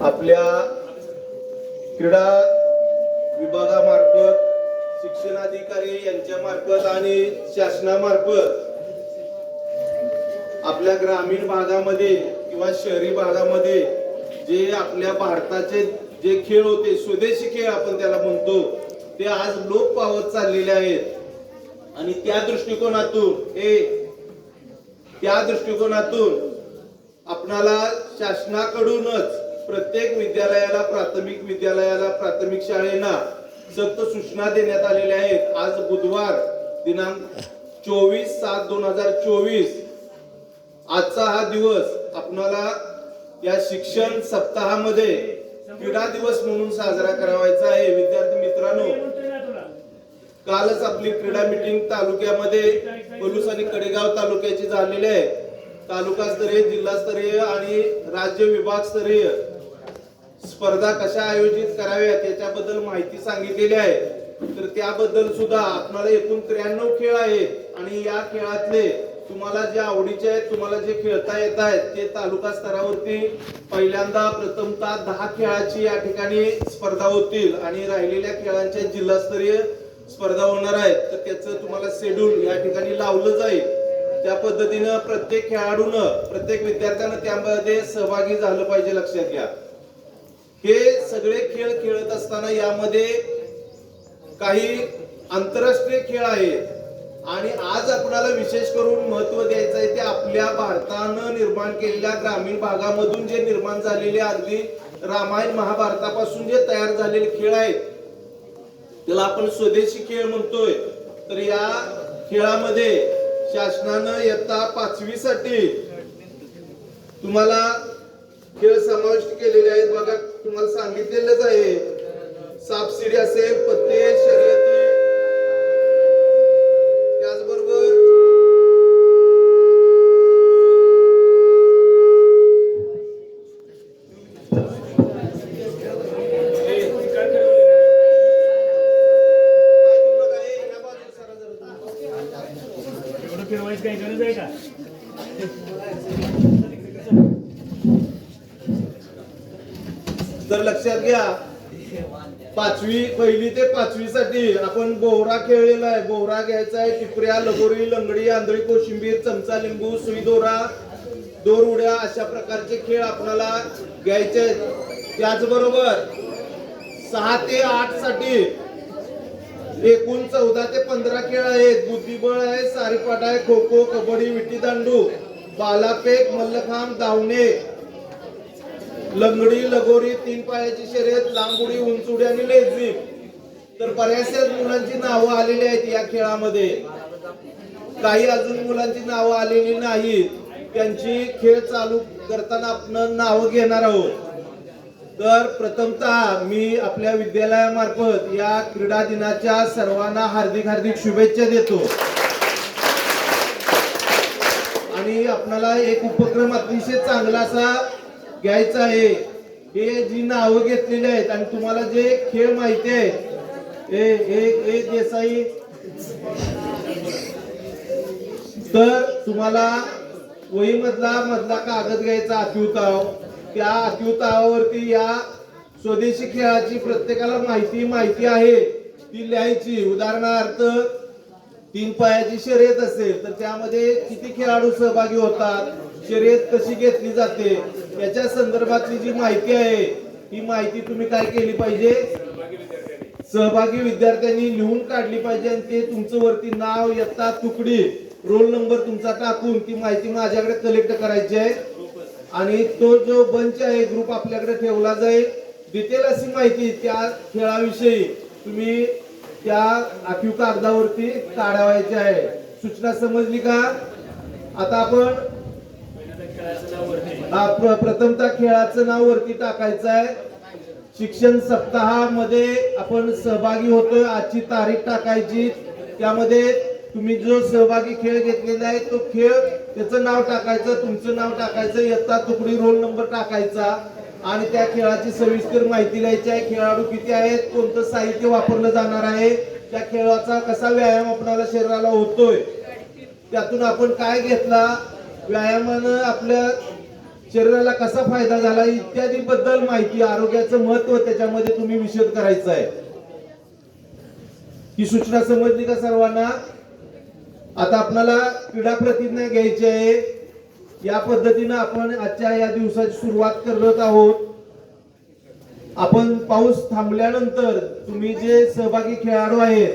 आपल्या क्रीडा विभागामार्फत शिक्षणाधिकारी यांच्या मार्फत आणि शासनामार्फत आपल्या ग्रामीण भागामध्ये किंवा शहरी भागामध्ये जे आपल्या भारताचे जे खेळ होते स्वदेशी खेळ आपण त्याला म्हणतो ते आज लोप पावत चाललेले आहेत. आणि त्या दृष्टिकोनातून हे त्या दृष्टिकोनातून आपणाला शासनाकडूनच प्रत्येक विद्यालयाला प्राथमिक विद्यालयाला प्राथमिक शाळेना सक्त सूचना देण्यात आलेल्या आहेत. आज बुधवार दिनांक चोवीस सात दोन हजार चोवीस. आजचा हा दिवस आपणाला या शिक्षण सप्ताहामध्ये क्रीडा दिवस म्हणून साजरा करावायचा आहे. विद्यार्थी मित्रांनो कालच आपली क्रीडा मीटिंग तालुक्यामध्ये पलूस आणि कडेगाव तालुक्याची झालेली आहे. तालुकास्तरीय जिल्हास्तरीय आणि राज्य विभागस्तरीय स्पर्धा कशा आयोजित कराव्यात याच्याबद्दल माहिती सांगितलेली आहे. तर त्याबद्दल सुद्धा आपल्याला एकूण त्र्याण्णव खेळ आहेत आणि या खेळातले तुम्हाला जे आवडीचे आहेत तुम्हाला जे खेळता येत आहेत ते तालुका स्तरावरती पहिल्यांदा प्रथमतः दहा खेळाची या ठिकाणी स्पर्धा होतील आणि राहिलेल्या खेळांच्या जिल्हास्तरीय स्पर्धा होणार आहेत. तर त्याचं तुम्हाला शेड्यूल या ठिकाणी लावलं जाईल. त्या पद्धतीनं प्रत्येक खेळाडून प्रत्येक विद्यार्थ्यानं त्यामध्ये सहभागी झालं पाहिजे लक्षात घ्या. हे सगळे खेळ खेळत असताना यामध्ये काही आंतरराष्ट्रीय खेळ आहेत. आणि आज आपणाला विशेष करून महत्त्व द्यायचं आहे ते आपल्या भारतानं निर्माण केलेल्या ग्रामीण भागामधून जे निर्माण झालेले अगदी रामायण महाभारतापासून जे तयार झालेले खेळ आहेत त्याला आपण स्वदेशी खेळ म्हणतोय. तर या खेळामध्ये शासनानं इयत्ता पाचवी साठी तुम्हाला खेळ समाविष्ट केलेले आहेत. बघा तुम्हाला सांगितलेलंच आहे सापशिडी असेल पत्ते शर्यती त्याचबरोबर पाय दुखलं का? फिरवायची काही गरज आहे का तर लक्षात घ्या पाचवी पहिली ते पाचवी साठी आपण बोहरा खेळलेला आहे. बोहरा घ्यायचा आहे टिपऱ्या लगोरी लंगडी आंधळी कोशिंबीर चमचा लिंबू सुई दोरा दोर उड्या अशा प्रकारचे खेळ आपल्याला घ्यायचे आहेत. त्याचबरोबर सहा ते आठसाठी एकूण चौदा ते पंधरा खेळ आहेत. बुद्धिबळ आहे सारीपाट आहे खो खो कबड्डी विटी दांडू बालापेक मल्लखांब धावणे लंगडी लगोरी तीन पायाची शर्यत लांब उडी उंच उडी आणि लेझिम तर बऱ्याचशाच मुलांची नावं आलेली आहेत या खेळामध्ये. काही अजून मुलांची नावं आलेली नाहीत. त्यांची खेळ चालू करताना आपण नावं घेणार आहोत. तर प्रथमतः मी आपल्या विद्यालयामार्फत या क्रीडा दिनाच्या सर्वांना हार्दिक हार्दिक शुभेच्छा देतो. आणि आपणाला एक उपक्रम अतिशय चांगला असा घ्यायचं आहे. हे जी नावं घेतलेली आहेत आणि तुम्हाला जे खेळ माहिती आहेत ए ए देसाई. तर तुम्हाला वहीमधला मधला कागद घ्यायचा अतिउताव त्या अतिउतावावरती या स्वदेशी खेळाची प्रत्येकाला माहिती माहिती आहे. ती लिहायची. उदाहरणार्थ तीन पायाची शर्यत असेल तर त्यामध्ये किती खेळाडू सहभागी होतात? शर्यत कशी घेतली जाते याच्या संदर्भातली जी माहिती आहे ही माहिती तुम्ही काय केली पाहिजे? सहभागी विद्यार्थ्यांनी लिहून काढली पाहिजे आणि ते तुमचं वरती नाव यत्ता तुकडी रोल नंबर तुमचा टाकून ती माहिती माझ्याकडे कलेक्ट करायची आहे. आणि तो जो बंच आहे ग्रुप आपल्याकडे ठेवला जाईल. डिटेल अशी माहिती त्या खेळाविषयी तुम्ही त्या आखीव कागदावरती काढावायची आहे. सूचना समजली का? आता आपण खेळाचं नाव वरती हा प्र- प्रथमतः खेळाचं नाव वरती टाकायचं आहे. शिक्षण सप्ताहामध्ये आपण सहभागी होतोय आजची तारीख टाकायची. त्यामध्ये तुम्ही जो सहभागी खेळ घेतलेला आहे तो खेळ त्याचं नाव टाकायचं तुमचं नाव टाकायचं इयत्ता तुकडी रोल नंबर टाकायचा. आणि त्या खेळाची सविस्तर माहिती लिहायची आहे खेळाडू किती आहेत कोणतं साहित्य वापरलं जाणार आहे त्या खेळाचा कसा व्यायाम आपणाला शरीराला होतोय त्यातून आपण काय घेतला व्यायामानं आपल्या शरीराला कसा फायदा झाला इत्यादी बद्दल माहिती आरोग्याचं महत्त्व त्याच्यामध्ये तुम्ही विशद करायचं आहे. ही सूचना समजली का सर्वांना? आता आपल्याला क्रीडा प्रतिज्ञा घ्यायची आहे. या पद्धतीनं आपण आजच्या या दिवसाची सुरुवात करत आहोत. आपण पाऊस थांबल्यानंतर तुम्ही जे सहभागी खेळाडू आहेत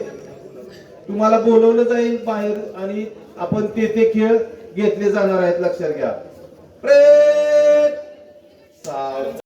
तुम्हाला बोलवलं जाईल बाहेर आणि आपण ते ते खेळ घेतले जाणार आहेत लक्षात घ्या. प्रेम